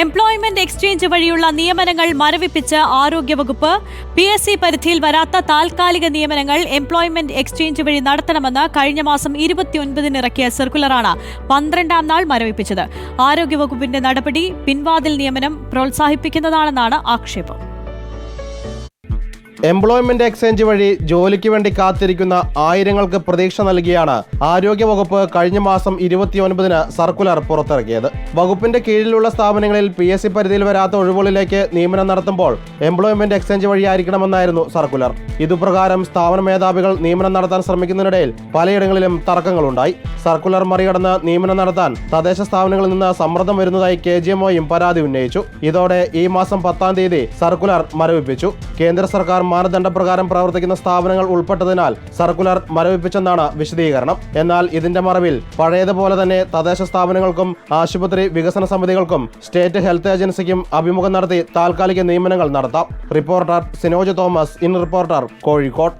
Employment exchange വഴിയുള്ള നിയമനങ്ങൾ മരവിപ്പിച്ച് ആരോഗ്യവകുപ്പ് പി എസ് സി പരിധിയിൽ വരാത്ത താൽക്കാലിക നിയമനങ്ങൾ എംപ്ലോയ്മെന്റ് എക്സ്ചേഞ്ച് വഴി നടത്തണമെന്ന് കഴിഞ്ഞ മാസം ഇരുപത്തിയൊൻപതിന് ഇറക്കിയ സർക്കുലറാണ് പന്ത്രണ്ടാം നാൾ മരവിപ്പിച്ചത്. ആരോഗ്യവകുപ്പിന്റെ നടപടി പിൻവാതിൽ നിയമനം പ്രോത്സാഹിപ്പിക്കുന്നതാണെന്നാണ് ആക്ഷേപം. എംപ്ലോയ്മെന്റ് എക്സ്ചേഞ്ച് വഴി ജോലിക്ക് വേണ്ടി കാത്തിരിക്കുന്ന ആയിരങ്ങൾക്ക് പ്രതീക്ഷ നൽകിയാണ് ആരോഗ്യവകുപ്പ് കഴിഞ്ഞ മാസം ഇരുപത്തിയൊൻപതിന് സർക്കുലർ പുറത്തിറക്കിയത്. വകുപ്പിന്റെ കീഴിലുള്ള സ്ഥാപനങ്ങളിൽ പി എസ് സി പരിധിയിൽ വരാത്ത ഒഴിവുകളിലേക്ക് നിയമനം നടത്തുമ്പോൾ എംപ്ലോയ്മെന്റ് എക്സ്ചേഞ്ച് വഴിയായിരിക്കണമെന്നായിരുന്നു സർക്കുലർ. ഇതുപ്രകാരം സ്ഥാപന മേധാവികൾ നിയമനം നടത്താൻ ശ്രമിക്കുന്നതിനിടയിൽ പലയിടങ്ങളിലും തർക്കങ്ങളുണ്ടായി. സർക്കുലർ മറികടന്ന് നിയമനം നടത്താൻ തദ്ദേശ സ്ഥാപനങ്ങളിൽ നിന്ന് സമ്മർദ്ദം വരുന്നതായി കെ ജി എംഒയും പരാതി ഉന്നയിച്ചു. ഇതോടെ ഈ മാസം പത്താം തീയതി സർക്കുലർ മരവിപ്പിച്ചു. കേന്ദ്ര സർക്കാർ മാനദണ്ഡപ്രകാരം പ്രവർത്തിക്കുന്ന സ്ഥാപനങ്ങൾ ഉൾപ്പെട്ടതിനാൽ സർക്കുലർ മരവിപ്പിച്ചെന്നാണ് വിശദീകരണം. എന്നാൽ ഇതിന്റെ മറവിൽ പഴയതുപോലെ തന്നെ തദ്ദേശ സ്ഥാപനങ്ങൾക്കും ആശുപത്രി വികസന സമിതികൾക്കും സ്റ്റേറ്റ് ഹെൽത്ത് ഏജൻസിക്കും അഭിമുഖം നടത്തി താൽക്കാലിക നിയമനങ്ങൾ നടത്താം. Reporter Sinoj Thomas in reporter Kozhikode.